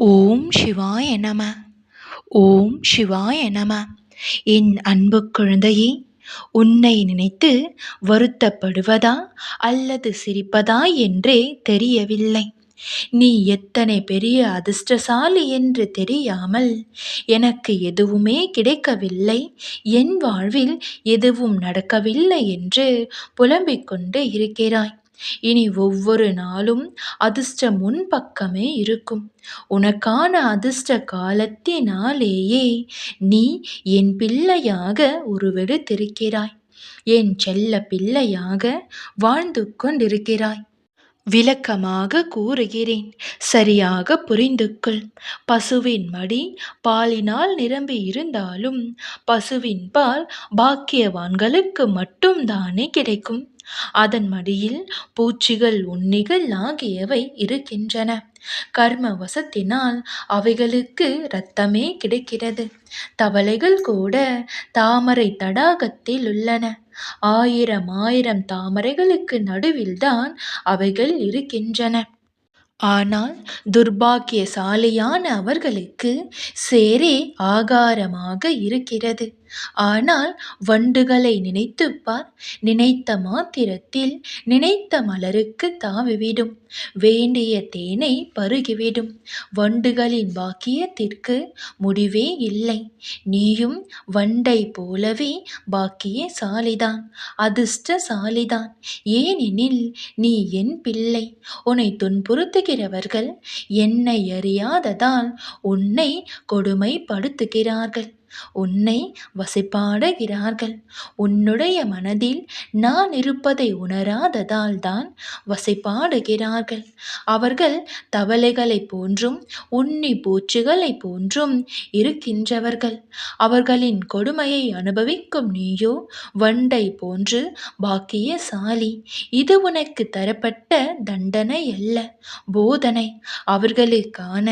ஓம் சிவாய நம. ஓம் சிவாய நம. என் அன்பு குழந்தையே உன்னை நினைத்து வருத்தப்படுவதா அல்லது சிரிப்பதா என்றே தெரியவில்லை. நீ எத்தனை பெரிய அதிர்ஷ்டசாலி என்று தெரியாமல் எனக்கு எதுவுமே கிடைக்கவில்லை. என் வாழ்வில் எதுவும் நடக்கவில்லை என்று புலம்பிக் கொண்டு இருக்கிறாய். இனி ஒவ்வொரு நாளும் அதிர்ஷ்ட முன்பக்கமே இருக்கும். உனக்கான அதிர்ஷ்ட காலத்தினாலேயே நீ என் பிள்ளையாக உருவெடுத்திருக்கிறாய் என் செல்ல பிள்ளையாக வாழ்ந்து கொண்டிருக்கிறாய். விளக்கமாக கூறுகிறேன் சரியாக புரிந்து கொள். பசுவின் மடி பாலினால் நிரம்பி இருந்தாலும் பசுவின் பால் பாக்கியவான்களுக்கு மட்டும்தானே கிடைக்கும். அதன் மடியில் பூச்சிகள் உண்ணிகள் ஆகியவை இருக்கின்றன. கர்ம வசத்தினால் அவைகளுக்கு இரத்தமே கிடைக்கிறது. தவளைகள் கூட தாமரை தடாகத்தில் உள்ளன. ஆயிரம் ஆயிரம் தாமரைகளுக்கு நடுவில்தான் அவைகள் இருக்கின்றன. ஆனால் துர்பாக்கியசாலியான அவர்களுக்கு சேரே ஆகாரமாக இருக்கிறது. ஆனால் வண்டுகளை நினைத்துப்பார். நினைத்த மாத்திரத்தில் நினைத்த மலருக்கு தாவிவிடும் வேண்டிய தேனை பருகிவிடும் வண்டுகளின் பாக்கியத்திற்கு முடிவே இல்லை. நீயும் வண்டை போலவே பாக்கியசாலிதான். அதிர்ஷ்டசாலிதான். ஏனெனில் நீ என் பிள்ளை. உன்னை துன்புறுத்துகிறவர்கள் என்னை அறியாததால் உன்னை கொடுமைப்படுத்துகிறார்கள். உன்னை வசைப்பாடுகிறார்கள். உன்னுடைய மனதில் நான் இருப்பதை உணராததால் தான் வசிப்பாடுகிறார்கள். அவர்கள் தவளைகளைப் போன்றும் உன்னி பூச்சிகளைப் போன்றும் இருக்கின்றவர்கள். அவர்களின் கொடுமையை அனுபவிக்கும் நீயோ வண்டை போன்று பாக்கியசாலி. இது உனக்கு தரப்பட்ட தண்டனை அல்ல போதனை அவர்களுக்கான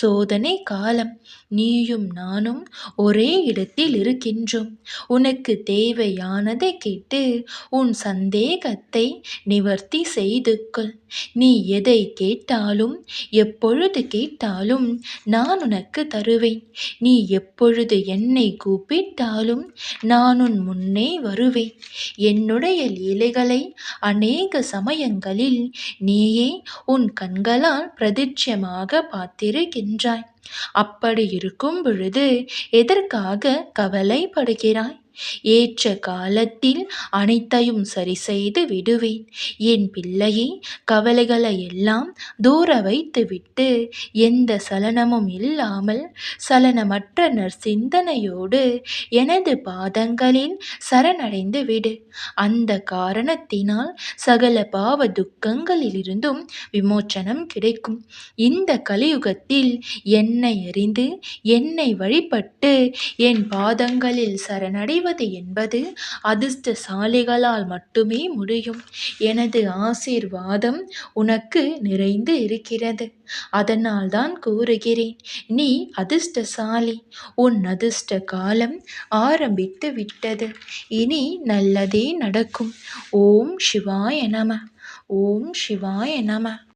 சோதனை காலம். நீயும் நானும் ஒரே இடத்தில் இருக்கின்றோம். உனக்கு தேவையானதை கேட்டு உன் சந்தேகத்தை நிவர்த்தி செய்து கொள். நீ எதை கேட்டாலும் எப்பொழுது கேட்டாலும் நான் உனக்கு தருவேன். நீ எப்பொழுது என்னை கூப்பிட்டாலும் நான் உன் முன்னே வருவேன். என்னுடைய லீலைகளை அநேக சமயங்களில் நீயே உன் கண்களால் பிரதிட்சமாக பார்த்திருக்கின்றாய். அப்படி இருக்கும் பொழுது எதற்காக கவலைப்படுகிறாய்? ஏற்ற காலத்தில் அனைத்தையும் சரி செய்து விடுவேன். என் பிள்ளையை கவலைகளை எல்லாம் தூர வைத்துவிட்டு எந்த சலனமும் இல்லாமல் சலனமற்ற நற்சிந்தனையோடு எனது பாதங்களில் சரணடைந்து விடு. அந்த காரணத்தினால் சகல பாவ துக்கங்களிலிருந்தும் விமோச்சனம் கிடைக்கும். இந்த கலியுகத்தில் என்னை அறிந்து என்னை வழிபட்டு என் பாதங்களில் சரணடைவது என்பது அதிர்ஷ்டசாலிகளால் மட்டுமே முடியும். எனது ஆசீர்வாதம் உனக்கு நிறைந்து இருக்கிறது. அதனால் தான் கூறுகிறேன் நீ அதிர்ஷ்டசாலி. உன் அதிர்ஷ்ட காலம் ஆரம்பித்து விட்டது. இனி நல்லதே நடக்கும். ஓம் சிவாய நம. ஓம் சிவாய நம.